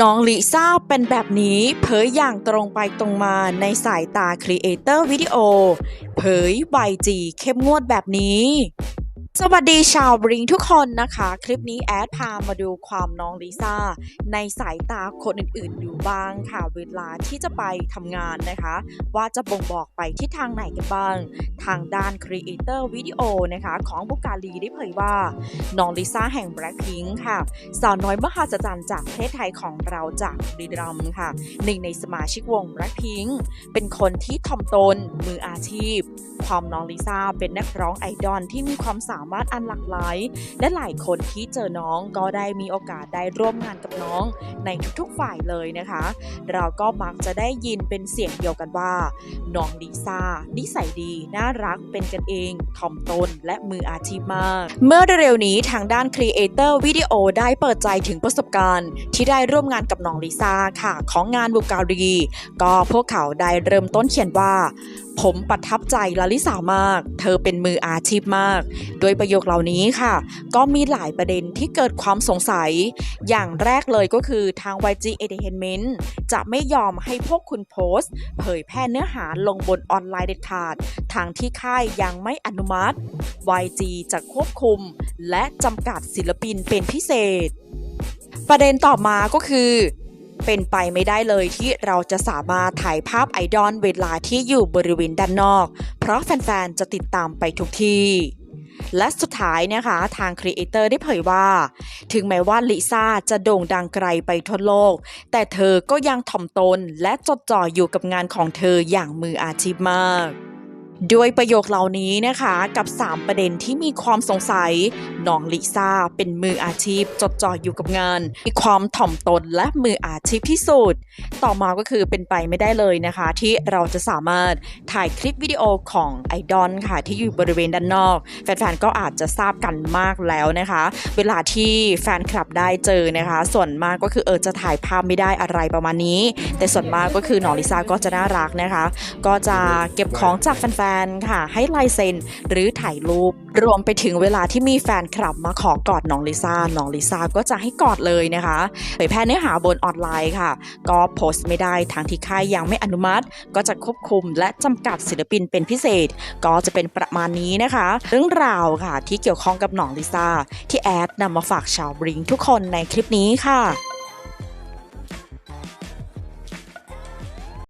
น้องลิซ่าเป็นแบบนี้เผยอย่างตรงไปตรงมาในสายตาครีเอเตอร์วิดีโอ เผยใบจีเข้มงวดแบบนี้ สวัสดีชาวบริงทุกคนนะคะ คลิปนี้แอดพามาดูความน้องลิซ่า ในสายตาคนอื่นๆอยู่บ้างค่ะ เวลาที่จะไปทำงานนะคะ ว่าจะบ่งบอกไปที่ทางไหนกันบ้าง ทางด้านครีเอเตอร์วิดีโอนะคะ ของบุกาลีได้เผยว่า น้องลิซ่าแห่ง Blackpink ค่ะ สาวน้อยมหาศจรรย์จากประเทศไทยของเราจากบุรีรัมค่ะหนึ่งในสมาชิกวง Blackpink เป็นคนที่ถ่อมตนมืออาชีพ ความน้องลิซ่าเป็นนักร้องไอดอลที่มีความสามารถอันหลากหลาย และหลายคนที่เจอน้องก็ได้มีโอกาสได้ร่วมงานกับน้องในทุกๆฝ่ายเลยนะคะ เราก็มักจะได้ยินเป็นเสียงเดียวกันว่า น้องลิซ่านิสัยดี น่ารักเป็นกันเองถ่อมตนและมืออาชีพมาก เมื่อเร็วๆนี้ทางด้านครีเอเตอร์วิดีโอได้เปิดใจถึงประสบการณ์ ที่ได้ร่วมงานกับน้องลิซ่าค่ะ ของงานบุการีก็พวกเขาได้เริ่มต้นเขียนว่า ผมประทับใจลาลิสามาก เธอเป็นมืออาชีพมากโดยประโยคเหล่านี้ค่ะ ก็มีหลายประเด็นที่เกิดความสงสัย อย่างแรกเลยก็คือทาง YG Entertainment จะไม่ยอมให้พวกคุณโพสต์ เผยแพร่เนื้อหาลงบนออนไลน์เด็ดขาด ทางที่ค่ายยังไม่อนุมัติ YG จะควบคุม และจำกัดศิลปินเป็นพิเศษ ประเด็นต่อมาก็คือเป็นไปไม่ได้เลยที่เราจะสามารถถ่ายภาพไอดอลเวลาที่อยู่บริเวณด้านนอก เพราะแฟนๆ จะติดตามไปทุกที่ และสุดท้ายนะคะทางครีเอเตอร์ได้เผยว่า ถึงแม้ว่าลิซ่าจะโด่งดังไกลไปทั่วโลก แต่เธอก็ยังถ่อมตนและจดจ่ออยู่กับงานของเธออย่างมืออาชีพมาก ด้วยประโยคเหล่านี้นะคะกับ 3 ประเด็นที่มีความสงสัยน้องลิซ่าเป็นมืออาชีพจดจ่ออยู่กับงาน มีความถ่อมตนและมืออาชีพที่สุด ต่อมาก็คือเป็นไปไม่ได้เลยนะคะ ที่เราจะสามารถถ่ายคลิปวิดีโอของไอดอลค่ะ ที่อยู่บริเวณด้านนอก แฟนๆ ก็อาจจะทราบกันมากแล้วนะคะ เวลาที่แฟนคลับได้เจอนะคะ ส่วนมากก็คือเออจะถ่ายภาพไม่ได้อะไรประมาณนี้ แต่ส่วนมากก็คือน้องลิซ่าก็จะน่ารักนะคะ ก็จะเก็บของจากแฟนๆค่ะ ให้ลายเซ็นหรือถ่ายรูป รวมไปถึงเวลาที่มีแฟนคลับมาขอกอดน้องลิซ่า น้องลิซ่าก็จะให้กอดเลยนะคะเผยแพร่เนื้อหาบนออนไลน์ค่ะ ก็โพสต์ไม่ได้ทางที่ค่ายยังไม่อนุมัติ ก็จะควบคุมและจำกัดศิลปินเป็นพิเศษ ก็จะเป็นประมาณนี้นะคะ เรื่องราวค่ะที่เกี่ยวข้องกับน้องลิซ่าที่แอดนำมาฝากชาวบริงทุกคนในคลิปนี้ค่ะ